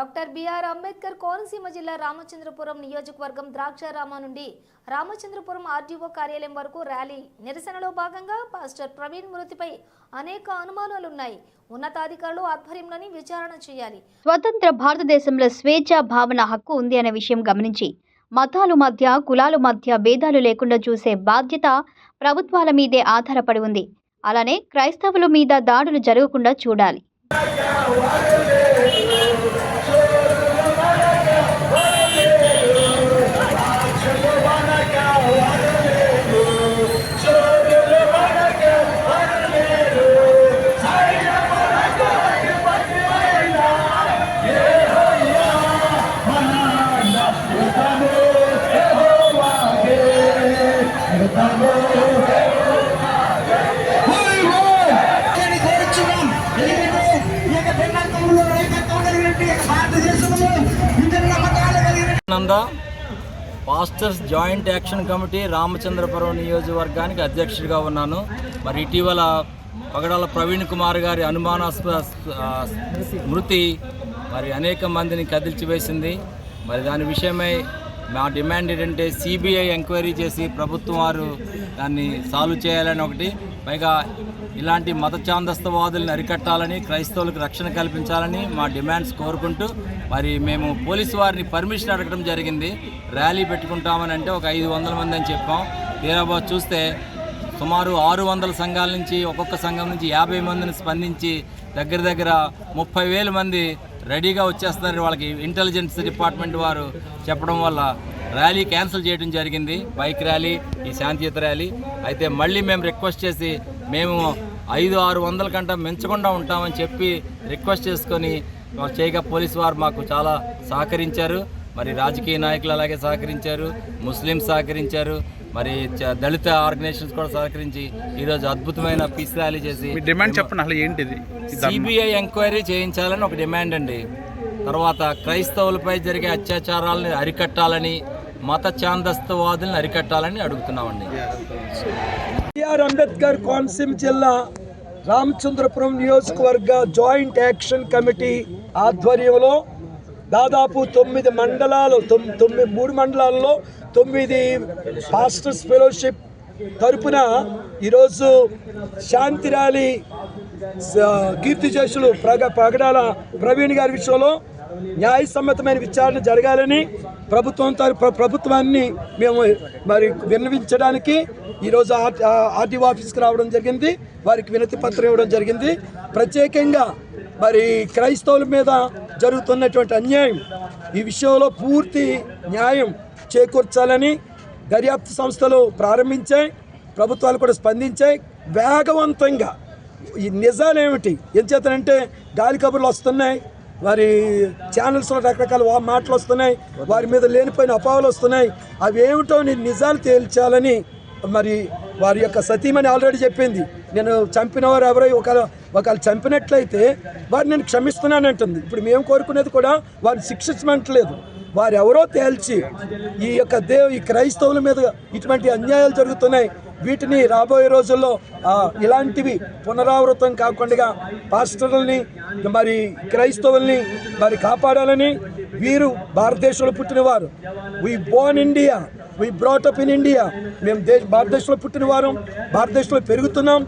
Doctor BR Ambedkar Konaseema జిల్లా రామచంద్రపురం నియోజకవర్గం ద్రాక్షారామ నుండి రామచంద్రపురం ఆర్డీఓ కార్యాలయం వరకు ర్యాలీ నిరసనలో భాగంగా పాస్టర్ ప్రవీణ్ మృతిపై అనేక అనుమానాలున్నాయి. ఉన్నతాధికారులు ఆధ్వర్యంలోని విచారణ చేయాలి. స్వతంత్ర భారతదేశంలో స్వేచ్ఛ భావన హక్కు ఉంది అనే విషయం గమనించి మతాలు మధ్య కులాలు మధ్య భేదాలు లేకుండా చూసే బాధ్యత ప్రభుత్వాల మీదే ఆధారపడి ఉంది. అలానే క్రైస్తవుల మీద దాడులు జరగకుండా చూడాలి. కలిగిన pastors joint action committee Ramachandrapuram నియోజకవర్గానికి అధ్యక్షుడిగా ఉన్నాను. మరి ఇటీవల పగడాల ప్రవీణ్ కుమార్ గారి అనుమానాస్పద మృతి మరి అనేక మందిని కదిల్చివేసింది. మరి దాని విషయమై మా డిమాండ్ ఏంటంటే సిబిఐ ఎంక్వైరీ చేసి ప్రభుత్వం వారు దాన్ని సాల్వ్ చేయాలని ఒకటి పైగా ఇలాంటి మత ఛాందస్తవాదులను అరికట్టాలని క్రైస్తవులకు రక్షణ కల్పించాలని మా డిమాండ్స్ కోరుకుంటూ మరి మేము పోలీసు వారిని పర్మిషన్ అడగడం జరిగింది. ర్యాలీ పెట్టుకుంటామని అంటే ఒక ఐదు వందల మంది అని చెప్పాం. తీరాబాద్ చూస్తే సుమారు ఆరు వందల సంఘాల నుంచి ఒక్కొక్క సంఘం నుంచి యాభై మందిని స్పందించి దగ్గర దగ్గర ముప్పై వేల మంది రెడీగా వచ్చేస్తున్నారు. వాళ్ళకి ఇంటెలిజెన్స్ డిపార్ట్మెంట్ వారు చెప్పడం వల్ల ర్యాలీ క్యాన్సిల్ చేయడం జరిగింది. బైక్ ర్యాలీ ఈ శాంతియుత ర్యాలీ. అయితే మళ్ళీ మేము రిక్వెస్ట్ చేసి మేము ఐదు ఆరు వందల కంటే మించకుండా ఉంటామని చెప్పి రిక్వెస్ట్ చేసుకొని చేయగా పోలీసు వారు మాకు చాలా సహకరించారు. మరి రాజకీయ నాయకులు అలాగే సహకరించారు. ముస్లింస్ సహకరించారు. మరి చ- దళిత ఆర్గనైజేషన్స్ కూడా సహకరించి ఈరోజు అద్భుతమైన పీస్ ర్యాలీ చేసి డిమాండ్ చెప్పండి అసలు ఏంటిది. సిబిఐ ఎంక్వైరీ చేయించాలని ఒక డిమాండ్ అండి. తర్వాత క్రైస్తవులపై జరిగే అత్యాచారాలను అరికట్టాలని మత ఛాందస్తవాదులను అరికట్టాలని అడుగుతున్నామండి. బిఆర్ అంబేద్కర్ కోనసీమ జిల్లా రామచంద్రపురం నియోజకవర్గ జాయింట్ యాక్షన్ కమిటీ ఆధ్వర్యంలో దాదాపు తొమ్మిది మండలాలు తొమ్- తొమ్మిది మూడు మండలాల్లో తొమ్మిది పాస్టర్స్ ఫెలోషిప్ తరపున ఈరోజు శాంతి ర్యాలీ కీర్తి చేసులు ప్రగ ప్రగడాల ప్రవీణ్ గారి విషయంలో న్యాయసమ్మతమైన విచారణ జరగాలని ప్రభుత్వం తరపు ప్రభుత్వాన్ని మేము మరి విన్నవించడానికి ఈరోజు ఆర్- ఆర్టీఓ ఆఫీస్కి రావడం జరిగింది. వారికి వినతి పత్రం ఇవ్వడం జరిగింది. ప్రత్యేకంగా మరి క్రైస్తవుల మీద జరుగుతున్నటువంటి అన్యాయం ఈ విషయంలో పూర్తి న్యాయం చేకూర్చాలని దర్యాప్తు సంస్థలు ప్రారంభించాయి ప్రభుత్వాలు కూడా స్పందించాయి. వేగవంతంగా ఈ నిజాలేమిటి? ఏం చేతనంటే గాలి కబుర్లు వస్తున్నాయి వారి ఛానల్స్లో రకరకాల మాటలు వస్తున్నాయి వారి మీద లేనిపోయిన అపావాలు వస్తున్నాయి. అవి ఏమిటో నిజాలు తేల్చాలని మరి వారి యొక్క సతీమణి ఆల్రెడీ చెప్పింది. నేను చంపిన వారు ఎవరో ఒక ఒకవేళ చంపినట్లయితే వారు నేను క్షమిస్తున్నానంటుంది ఇప్పుడు మేము కోరుకునేది కూడా వారిని శిక్షించమంటలేదు వారు ఎవరో తేల్చి ఈ యొక్క దేవు ఈ క్రైస్తవుల మీద ఇటువంటి అన్యాయాలు జరుగుతున్నాయి. వీటిని రాబోయే రోజుల్లో ఇలాంటివి పునరావృతం కాకుండా పాస్టర్లని మరి క్రైస్తవుల్ని మరి కాపాడాలని వీరు భారతదేశంలో పుట్టినవారు. We born India we brought up in India మేము దేశ భారతదేశంలో పుట్టినవారం. భారతదేశంలో పెరుగుతున్నాం.